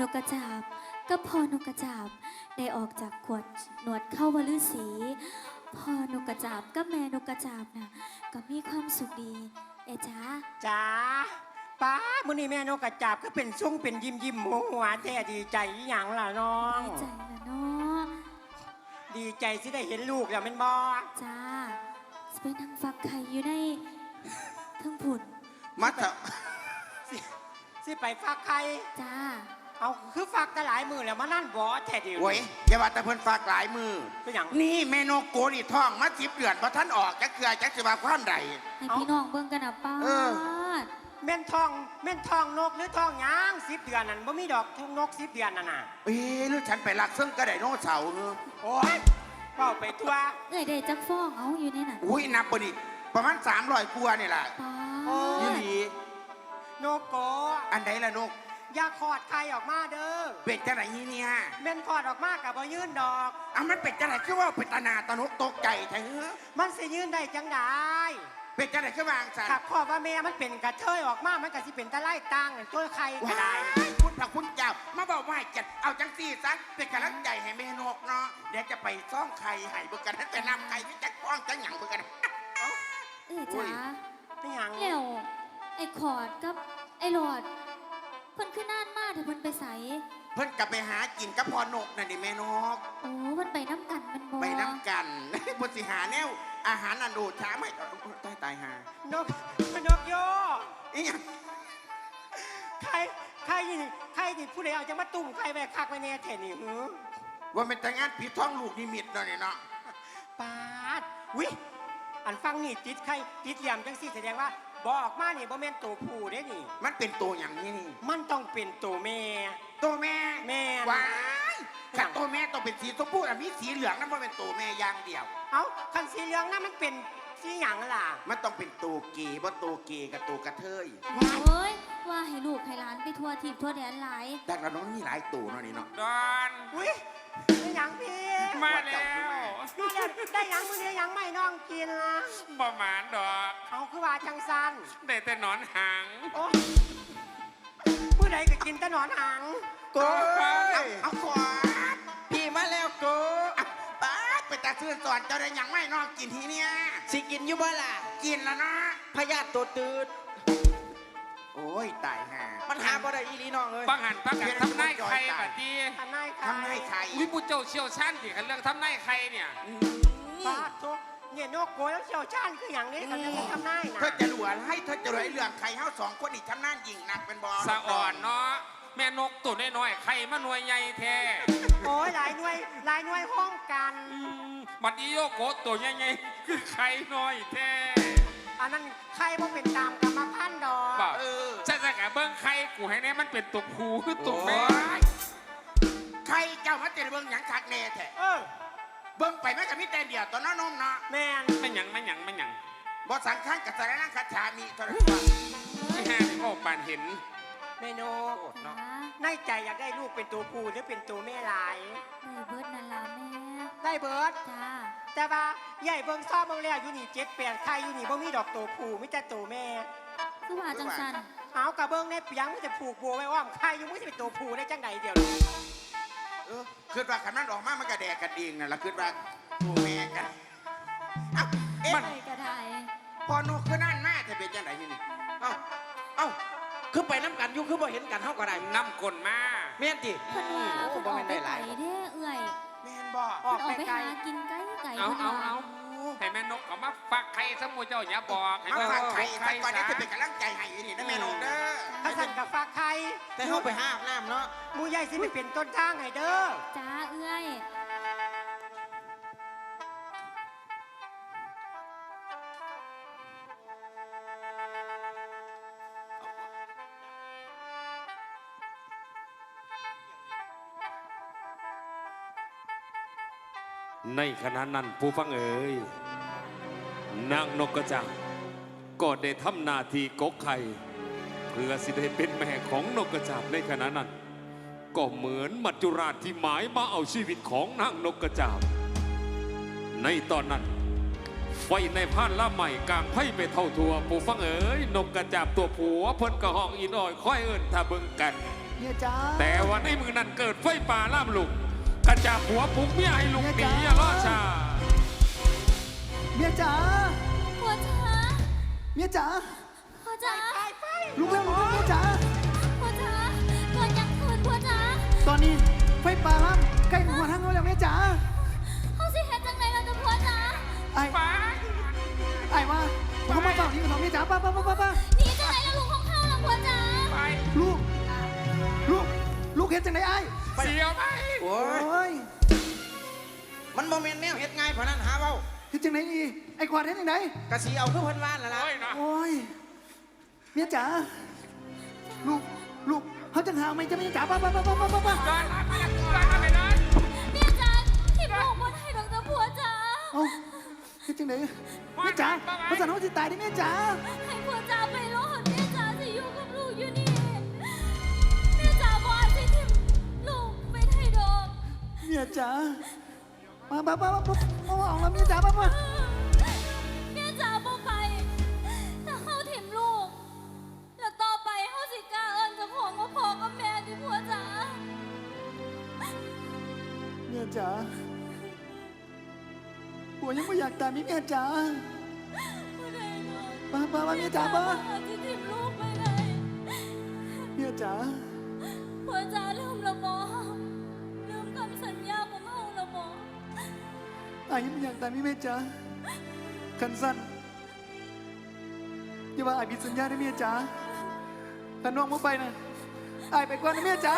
นกกระจาบกับพ่อนกกระจาบได้ออกจากขวดหนวดเข้าวลือสีพ่อนกกระจาบกับแม่นกกระจาบน่ะก็มีความสุขดีเอะจ้าจ้าป้ามื้อนี้แม่นกกระจาบก็เป็นซุ้งเป็นยิ้มยิ้มหัวหัวแท้ดีใจอหย่างล่ะน้อง ดีใจละเนาะดีใจสิได้เห็นลูกแล้วแม่นบ่จ้าจะไปนั่งฟักไข่อยู่ในทั้งผุนมาเถอะสิสิไปฟักใคร จ้า เอาคือฟักกันหลายมือแล้วมานั่นบ่แท้เดียวโอ้ยอย่าว่าแต่เพิ่นฝากหลายมือเป็นหยังนี่แม่นกโกนี่ท้องมาสิบเดือนพอท่านออกจักเกลือจักสิบาความใด ให้พี่น้องเบิ่งกันนะป้าเออ ดแม่นทองแม่นทองนกหรือทองหยางสิบเดือนนั่นบ่มีดอกทุกนกสิบเดือนนั่นน่ะเอ้ยหรือฉันไปลักซึ่งกระไดโนเสาร์เนอะโอ้ยเว้าไปทั่วเอ้ยได้จักฟ้องเอาอยู่ในนั้นอุ้ยนับปนี่ประมาณสามร้อยกว่านี่แหละป้าโอ้ดยี่หลีนกโกอันใดละนก อย่าขอดใครออกมาเด้อเป็ดจังไหนเนี่ยแม่นขอดออกมากับบ่ยื่นดอก อะมันเป็ดจังไหนคือว่าเป็ดตานาตะนกตกใจแท้เอมันสิยื่นได้จังได้เป็ดจังไหนคือวางสันขับขอบว่าแม่มันเป็นกระเทยออกมามันก็สิเป็นตะไลตังตัวใครก็ว้าได้ยคุณพระคุณเจ้ามาบอกว่าจัดเอาจังสี่ซะเป็นกำลังใจให้แม่นกเนาะเดี๋ยวจะไปซ่องไข่ให้เบิ่งกันแต่นำไข่ที่จักป้องจังหยังเบิ่งกันเอ้ยจ้าไม่หยังแล้วไอ้ขอดกับไอ้หลอดเพิ่นขึ้นนานมากแต่เพิ่นไปใสเพิ่นกลับไปหากินกับพอนกนั่นดิแม่นก โอ้เพิ่นไปน้ำกันแมันบ่ไปน้ำกัน บนสิหาแนว อาหารอันโดดช้าไม่ตายตายหานกนกโยอีหยังใครใครนี่ใครนี่ผู้ใดเอาจะมาตุ่มใครไปคักไปแน่แท้นี่หือว่าเป็นแต่งานผีท้องลูกนิมิตเนาะนี่เนาะปาดวิอันฟังนี่ติดใครติดเหลี่ยมจังสิแสดงว่า บอกมานี่บ่แม่นตัวผู้เด้นี่ มันเป็นตัวอย่างนี้นี่มันต้องเป็นตัวแม่ ตัวแม่แม่นว้ายขัดตัวแม่ต้องเป็นสีชมพูอะมีสีเหลืองนั่นมันเป็นตัวแม่อย่างเดียว เอ้าคันสีเหลืองนั่นมันเป็นสีหยังล่ะ มันต้องเป็นตัวเกย์ว่าตัวเกย์กับตัวกระเทยโอ้ยว่าให้ลูกให้หลานไปทั่วทิพย์ทั่วแดนหลาย แต่เราน้องมีหลายตัวเนาะนี่เนาะ ดอน อุ้ยได้หยังพี่ มาแล้ว นี่ได้ได้หยังมื้อนี้ยังไม่น้องกินล่ะบ่หมานดอกเอาคือว่าจังซันได้แต่หนอนหางโอ้มื้อใดก็กินแต่หนอนหางโก้ยเอาขวานพี่มาแล้วโกอะป้าดไปตาซื่อสอนเจ้าได้หยังไม่นอกกินทีเนี้ยสิกินอยู่บ่ล่ะกินแล้วเนาะพยาธิตัวตืด โอ้ยตายห่ามันหาบ่ได้อีหลีน้องเอ้ยปังหันปังกันทำนายใครบัดนี้ทำนายใครทำให้ใครวิปุเจ้าเชี่ยวชาญสิกันเรื่องทำนายใครเนี่ยปาดทุกเนี่ยนกโกยแล้วเชี่ยวชาญคืออย่างนี้กันจะทำนายนะเธอจะรวยให้เธอจะรวยเรื่องใครเฮาสองคนอีกทำนั่นยิงหนักเป็นบอลสะอ่อนเนาะแม่นกตัวน้อยๆใครมาหน่วยใหญ่แท้โอ้ยหลายหน่วยหลายหน่วยห้องกันอืมบัดนี้โยโกะตัวใหญ่ๆคือใครน้อยแท้ อันนั้นใครบ่เป็นตามกรรมพันธุ์ดอกบอกเออใช่ใช่กะเบิ้งใครกูให้แน่มันเป็นตัวผู้คือตัวแม่โอ้ย ใครเจ้ามาเจอเบิ่งหยังคักแน่แท้เออเบิ่งไปแม่กับมีแต่เดียวตอนน้องนมเนาะแม่นไม่หยังไม่หยังไม่หยังบ่สังขังกับสารนังคาถามีเท่านั้นที่ห้านี่โอ้ปานเห็นแม่นกจ้าในใจอยากได้ลูกเป็นตัวผู้หรือเป็นตัวแม่หลายได้เบิดนั่นล่ะแม่ได้เบิร์ดจ้า แต่ว่าใหญ่เบิ่งซ่อมเบิ่งแล้วอยู่นี่เจ็ดแปดใครอยู่นี่บ่มีดอกตัวผู้มีแต่ตัวแม่คือว่าจังสันเอากระเบื้องในเปียงมันจะผูกบัวไว้อ้อมใครอยู่มันจะเป็นตัวผู้ได้จังใดเดียวนี้เออคือว่าคันนั้นออกมามันก็แดกกันเองน่ะล่ะคือว่าผู้แม่กันเอ้าเอ๊ะมันได้ก็ได้พอนกคือนั่นมาจะเป็นจังไดนี่นี่เอ้าเอ้าคือไปน้ำกันอยู่คือบ่เห็นกันเฮาก็ได้น้ำกลนมาแม่นติเพิ่นว่าโอ้เพิ่นบ่ออแม่กนไปได้หไกลลายเด้อเอื่อย แม่นบ่อเพิ่อนกออกไปไปไกลหากินไก่ไก่เอาพิ่นเอาว่เอาให้แม่นกเอามาฟักไข่สมุเจ้าอย่าบอกให้เอาแม่ฝากนกไข่ไข่ไข่ก่อนนี้ซะจะเป็นกำลังใจให้อยู่นี่นะแม่นกเด้อถ้าสั่นกับฟ้าใครแต่เฮาไปหาอาบน้ำเนาะหมูใหญ่สิไปเป็นต้นทางให้เด้อ จ้าเอื่อย ในขณะนั้นผู้ฟังเอ๋ยนางนกกระจาบก็ได้ทำหนาทีกกไข่เพื่อสิได้เป็นแม่ของนกกระจาบในขณะนั้น ก็เหมือนมัจจุราชที่หมายมาเอาชีวิตของนางนกกระจาบ ในตอนนั้นฝไฟในพานละใหม่กลางไพ่ไปเท่าทัวผู้ฟังเอ๋ยนกกระจาบตัวผัวเพิ่นกระห้องอีน้อยค่อยเอิ้นถ้าเบิ่งกันเมียจ๋าแต่วันในมือนั้นเกิดไฟป่าล่ามลุก กระจาบหัวปลุกเมียให้ลุกหนีอย่ารอช้าเมียจ๋าพ่อจ๋าเมียจ๋าพ่อจ๋าลุกแล้วลุกแล้วเมียจ๋าพ่อจ๋าเกิดยังคืนพ่อจ๋าตอนนี้ไฟป่าล่ามใกล้หัวทางเราแล้วเมียจ๋าเขาสิเฮ็ดจังไดเราจะพ่อจ๋าไอ้ไอ้ว่าเขามาเฝ้าที่กับเราเมียจ๋าป้าป้าป้าป้าป้าหนีจังไดแล้วลูกของข้าล่ะพ่อจ๋าลูก ลูก ลูกเห็นจังไหนไอ้ เสียวไหมโอ้โอ้ยยมันโมเมนต์แนวเฮ็ดง่ายเพราะนั้นหาเว้าเห็นจังไหนอีไอ้ขวานเห็นจังไหนกะสีเอาคือเพิ่นว่านแล้วล่ะโอ้ยนะโอ้ยเมียจ๋าลูกลูกเขาจะหาไม่จะเมียจ๋าป้าป้าป้าป้าป้าป้าได้ไม่ได้ได้ไม่ได้เมียจ๋าที่ลูกบ่ได้ดอกจ้ะพ่อจ๋าเอ้าเห็นจังไหนเมียจ๋าภาษาโน้นสิตายดิเมียจ๋าให้พ่อจ๋าไปรอ เมียจ๋ามาป้าป้าป้าป้าป้าออกแล้วเมียจ๋าป้าป้าเมียจ๋าบ่ไปถ้าเฮาถิ่มลูก แล้วต่อไปเฮาสิกล้าเอิ้นเจ้าของว่าพ่อกับแม่ที่พ่อจ๋าเมียจ๋าผัวยังไม่อยากตายมีเมียจ๋าบ่ได้ดอกป้าป้าป้าเมียจ๋าป้าายยังไม่อยากตายมีเมียจ๋าคันสั้นอย่าว่าอายผิดสัญญาได้เมียจ้าคันน้องมุกไปนะอายไปก่อนนะเมียจ้า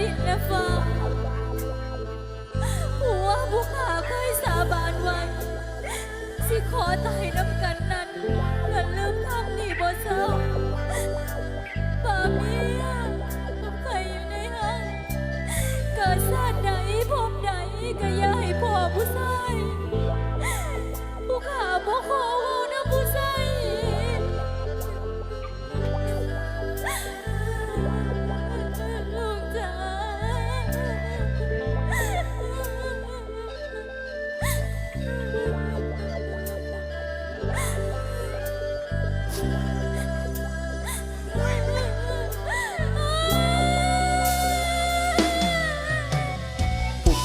ดินและฟ้าหัวผู้ขาเคยสาบานไว้ สิขอตายน้ำกันนั้นอย่าลืมทำนี่บ่เศร้า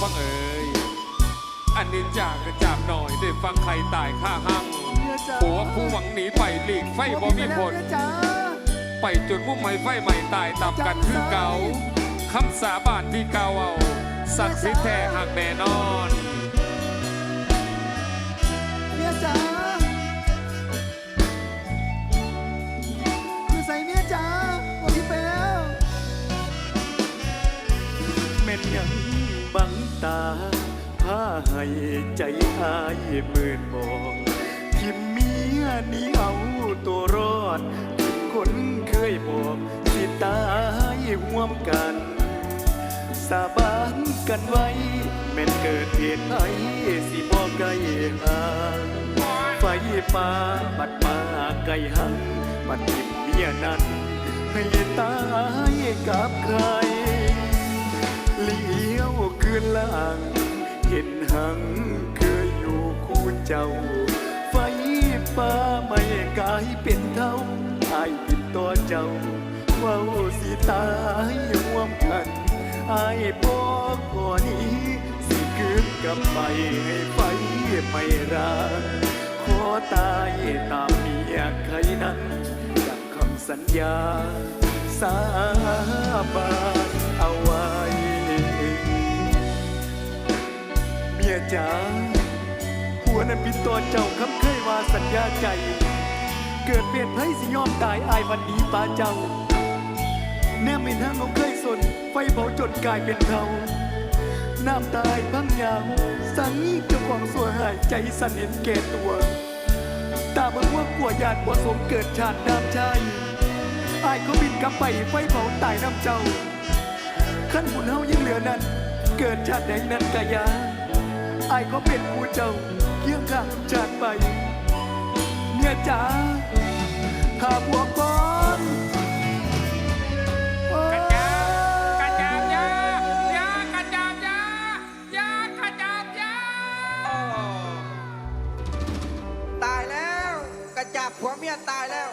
ฟังเอ๋ยอันนินจากระจับหน่อยได้ฟังใครตายข้าหังเมียจ๋าผัวผู้หวังหนีไปหลีกไฟบ่มีผลเมียจ๋าไปจนมุ่งไม้ไฟใหม่ตายตามกันคือเก่าคำสาบานที่เก่าเอาศักดิ์สิทธิ์แท้หักแน่นอน กัน สาบานกันไว้แม่นเกิดเหตุไห้สิบอกไกลห่างไฟป่าบัดมาไกลหังบัดทิมเมียนั้นให้ตายกับใครเลี้ยวคืนหลังเห็นหังเคยอยู่คู่เจ้า ไฟป่าไม่กลายเป็นเท่าอายผิดต่อเจ้า เว้าสิตายร่วมกันอายบอก่อนนี้ สิคืนกลับไปให้ไฟไม่รักขอตายตามเมียใครนั้นจากคำสัญญา สาบานเอาไว้ เมียจ๋าผัวนั้นผิดตัวเจ้าคำเคยว่าสัญญาใจเกิดเปลี่ยนไพ่สิยอมตายอายวันนี้ป้าเจ้า แน่ไม่นั่งเขาเคยสน ไฟเผาจนกลายเป็นเทาน้ำตายพังยาวสังเจ้าของสัวหายใจสั่นเห็นแก่ตัว ตาเบิ่งว่ากลัวญาติบ่สมเกิดชาติน้ำใจอายก็บินกลับไปไฟเผาตายน้ำเจ้า ขั้นบุญเฮายังเหลือนั้น เกิดชาติใดนั้นกะยาอายก็เป็นผู้เจ้าเคียงข้างชาติไป เมียจ๋าถ้าพวกค ผัวเมียตายแล้ว